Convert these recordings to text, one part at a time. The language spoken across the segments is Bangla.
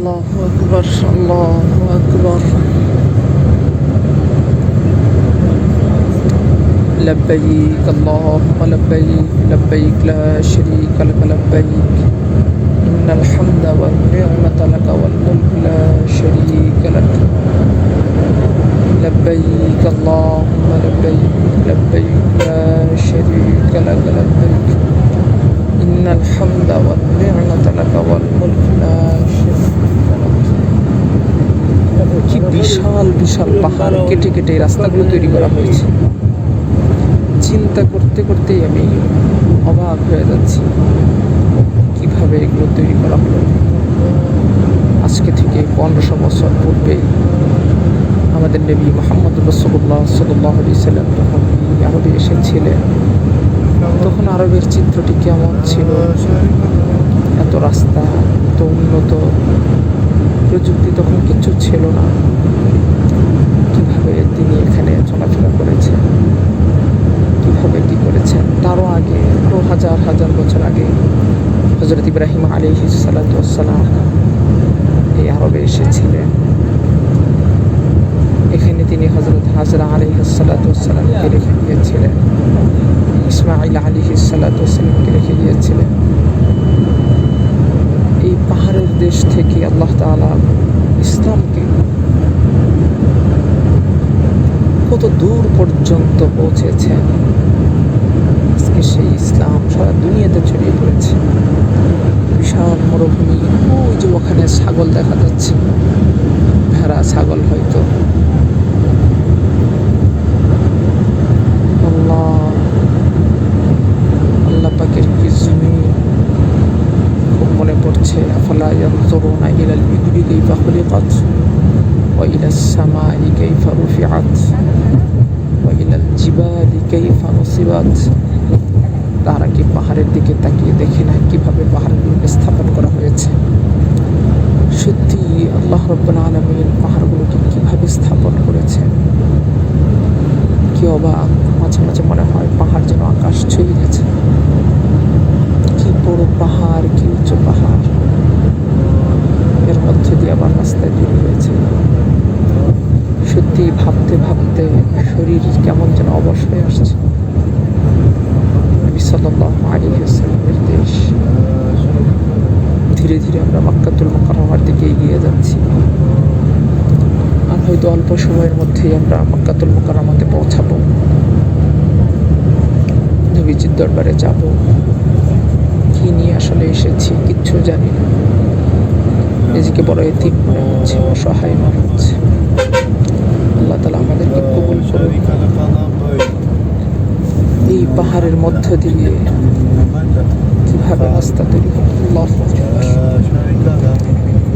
الله أكبر الله أكبر. لبيك اللهم لبيك لبيك لا شريك لك لبيك. إن الحمد والنعمة لك والملك لا شريك لك. لبيك اللهم لبيك لبيك لا شريك لك لبيك إن الحمد والنعمة لك والملك لا شريك لك কি বিশাল বিশাল পাহাড় কেটে কেটে এই রাস্তাগুলো তৈরি করা হয়েছে চিন্তা করতে করতেই আমি অবাক হয়ে যাচ্ছি কিভাবে এগুলো তৈরি করা হলো আজকে থেকে পনেরোশো বছর পূর্বে আমাদের নবী মোহাম্মদ রসগোল্লাহ সাল্লাহ আলি সাল্লাম যখন এই আরবে এসেছিলেন তখন আরবের চিত্রটি কেমন ছিল? এত রাস্তা, এত উন্নত, প্রযুক্তি তখন কিছু ছিল না। কীভাবে তিনি এখানে চলাফেরা করেছেন? কীভাবে কি করেছেন? তারও আগে আরও হাজার হাজার বছর আগে হজরত ইব্রাহিম আলী সালাতাম এই আরবে এসেছিলেন। এখানে তিনি হজরত হাজরা আলী সালাতামকে রেখে গিয়েছিলেন। ইসমাইল আলী সালাতামকে রেখে গিয়েছিলেন। এই পাহাড়ের দেশ থেকে আল্লাহ তালা ইসলামকে কত দূর পর্যন্ত পৌঁছেছেন? আজকে সেই ইসলাম সারা দুনিয়াতে ছড়িয়ে পড়েছে। বিশাল মরুভূমি, ওই যে ওখানে ছাগল দেখা যাচ্ছে। ভেড়া, ছাগল হয়তো আল্লাহ আল্লাহ পাকের কি জমি খুব মনে ইলাল ইবলি কাইফা খুলিকাত ওয়া ইলাস সামাই কাইফা রুফিআত ওয়া ইলাল জিবালি কাইফা নুসিবাত তারা কি পাহাড়ের দিকে তাকিয়ে দেখে না কীভাবে পাহাড়গুলোকে স্থাপন করা হয়েছে? সত্যি আল্লাহ রব্বুল আলমীর পাহাড়গুলোকে কীভাবে স্থাপন করেছে কি অবাক, মাঝে মাঝে মনে হয় পাহাড় যেন আকাশ ছুঁয়ে গেছে কি বড় পাহাড় কি উঁচু পাহাড় এর মধ্যে দিয়ে আবার রাস্তায় বের হয়েছে সত্যি ভাবতে ভাবতে শরীর কেমন যেন অবশ হয়ে আসছে নবী সাল্লাহ আলী হাসলামের দেশ ধীরে ধীরে আমরা মাক্কাতুল মোকাররমার দিকে এগিয়ে যাচ্ছি হয়তো অল্প সময়ের মধ্যেই আমরা মাক্কাতুল মোকাররমাতে পৌঁছাবো। নবীজির দরবারে যাব। কি নিয়ে আসলে এসেছি কিচ্ছু জানি না। নিজেকে বড় এতিম মনে হচ্ছে, অসহায় মনে হচ্ছে। আল্লাহ তালা আমাদেরকে কবুল করুন এই পাহাড়ের মধ্য দিয়ে কীভাবে রাস্তা তৈরি হলো আল্লাহ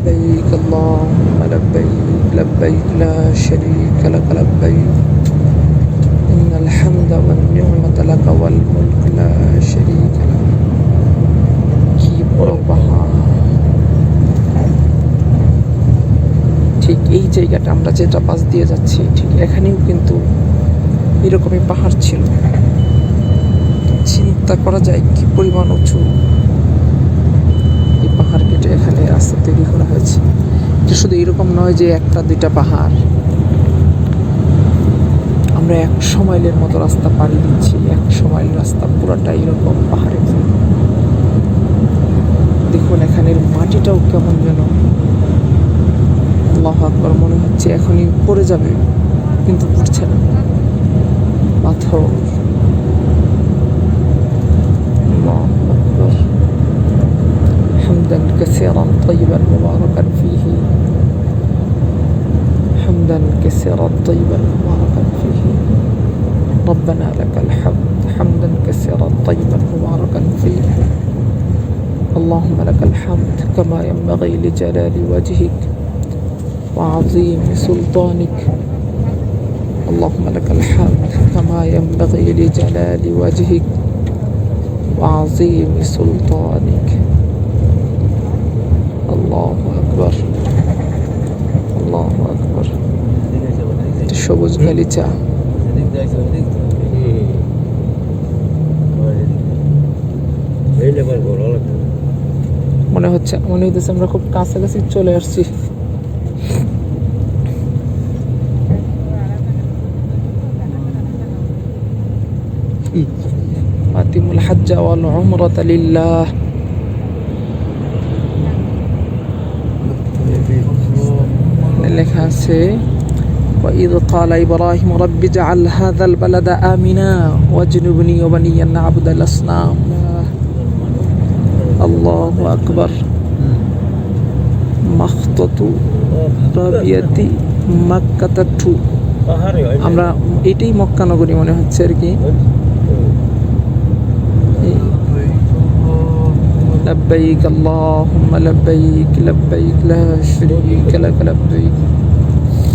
لبيك اللهم لبيك لبيك لا شريك لك لبيك إن الحمد والنعمة لك والملك لا شريك لك কি বড় পাহাড় ঠিক এই জায়গাটা আমরা যেটা পাশ দিয়ে যাচ্ছি ঠিক এখানেও কিন্তু এরকমই পাহাড় ছিল চিন্তা করা যায় কি পরিমাণ উঁচু রাস্তা তৈরি করা হয়েছে। এটা শুধু এরকম নয় যে একটা, দুইটা পাহাড়। আমরা একশো মাইলের মতো রাস্তা পাড়ি দিচ্ছি একশো মাইল রাস্তা পুরাটা এরকম পাহাড়ে। দেখুন এখানের মাটিটাও কেমন যেন। আল্লাহ আকবর, মনে হচ্ছে এখনই পড়ে যাবে, কিন্তু পড়ছে না। পাথর। كثيرا طيبا مباركا فيه. حمدا كثيرا طيبا مباركا فيه. ربنا لك الحمد. حمدا كثيرا طيبا مباركا فيه. اللهم لك الحمد كما ينبغي لجلال وجهك وعظيم سلطانك. اللهم لك الحمد كما ينبغي لجلال وجهك وعظيم سلطانك. সবুজ গালিচা মনে হচ্ছে, মনে হইতেছে আমরা খুব কাছাকাছি চলে আসছি। আতিমুল হাজ্জা ওয়াল উমরাতা লিল্লাহ। লেখা আছে وإذ قال إبراهيم رب اجعل هذا البلد آمنا واجنبني وبني أن نعبد الأصنام الله أكبر مخطط ربية مكة টু আমরা এটাই মক্কা নগরী মনে হচ্ছে আর কি لبيك اللهم لبيك لبيك لا شريك لك لبيك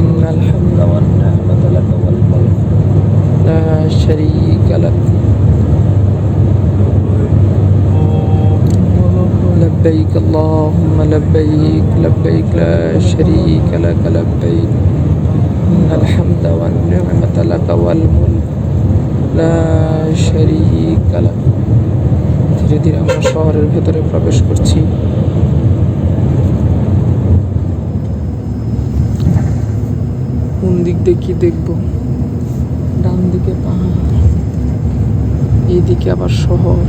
إن الحمد والنعمة لك والملك لا شريك لك لبيك اللهم لبيك لبيك لا شريك لك لبيك إن الحمد والنعمة لك والملك لا شريك لك ধীরে ধীরে আমরা শহরের ভেতরে প্রবেশ করছি কোন দিক দিয়ে কি দেখব? ডান দিকে পাহাড়, এইদিকে আবার শহর।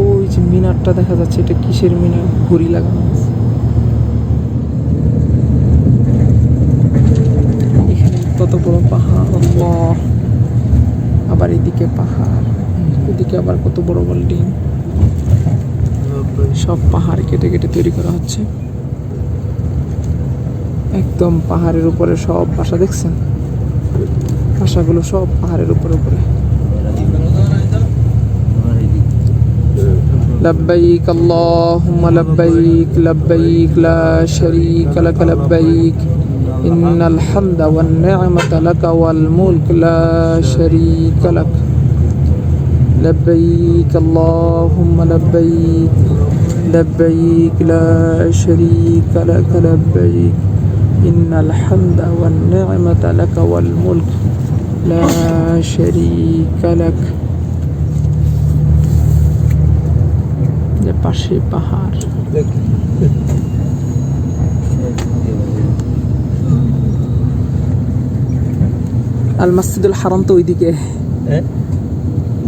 ওই যে মিনারটা দেখা যাচ্ছে, এটা কিসের মিনার? ঘড়ি লাগানো আছে। এখানে কত বড় পাহাড় আবার এদিকে পাহাড়, এদিকে আবার কত বড় বিল্ডিং সব পাহাড় কেটে কেটে তৈরি করা হচ্ছে। একদম পাহাড়ের উপরে সব বাসা দেখছেন বাসাগুলো সব পাহাড়ের উপরে উপরে لبيك اللهم لبيك لبيك لا شريك لك لبيك إن الحمد والنعمة لك والملك لا شريك لك لبيك اللهم لبيك لبيك لا شريك لك لبيك إن الحمد والنعمة لك والملك لا شريك لك যে পাশে পাহাড় আল মসজিদুল হারাম তো ওইদিকে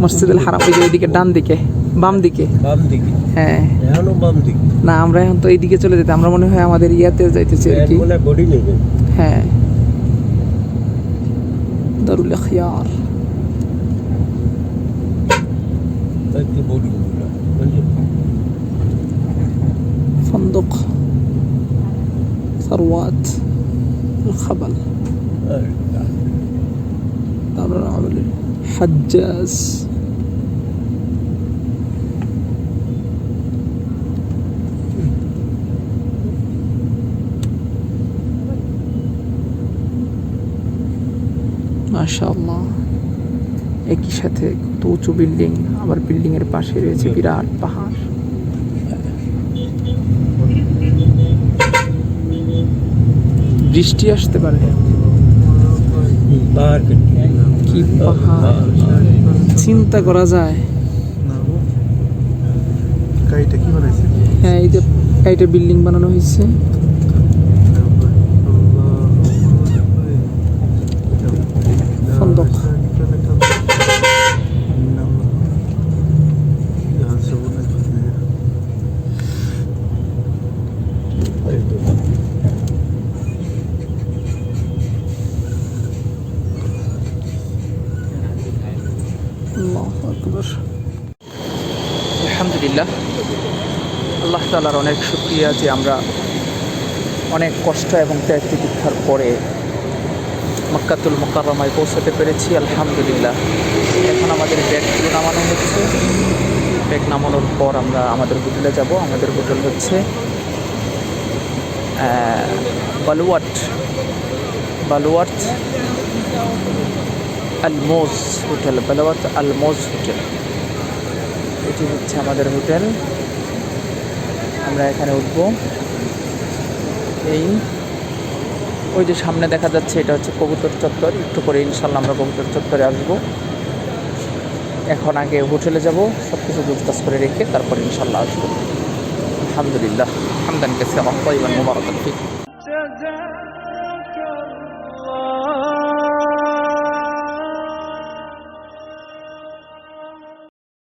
মসজিদুল হারাম ওই যে ওইদিকে ডান দিকে বাম দিকে বাম দিকে হ্যাঁ এখনো বাম দিকে না আমরা এখন তো এইদিকে চলে যেতে আমরা মনে হয় আমাদের ইয়াতে যাইতেছি আর কি মনে হয় বডি নেবে হ্যাঁ দারুল খিয়ার একটু বডি فندق ثروات الخبل دار العمل حجاز মাশাআল্লাহ। একই সাথে কত উঁচু বিল্ডিং আবার বিল্ডিং এর পাশে রয়েছে বিরাট পাহাড়। বৃষ্টি আসতে পারে। কি পাহাড়। চিন্তা করা যায়। হ্যাঁ এই যে এইটা বিল্ডিং বানানো হয়েছে। আলহামদুলিল্লাহ। আল্লাহ তালার অনেক শুক্রিয়া যে আমরা অনেক কষ্ট এবং ত্যাগ তিতিক্ষার পরে মক্কাতুল মোকাররমায় পৌঁছাতে পেরেছি, আলহামদুলিল্লাহ। এখন আমাদের ব্যাগগুলো নামানো হচ্ছে। ব্যাগ নামানোর পর আমরা আমাদের হোটেলে যাব। আমাদের হোটেল হচ্ছে বালুয়াট। বালুয়াট আলমোজ হোটেল বালুয়াট আলমোজ হোটেল। এটি হচ্ছে আমাদের হোটেল। আমরা এখানে উঠবো। এই, ওই যে সামনে দেখা যাচ্ছে, এটা হচ্ছে কবুতর চত্বর। একটু করে ইনশাল্লাহ আমরা কবুতর চত্বরে আসব। এখন আগে হোটেলে যাব সব কিছু গুজকাজ করে রেখে তারপর ইনশাল্লাহ আসব। আলহামদুলিল্লাহ। হামদান কাছে মুবারকাত ফিক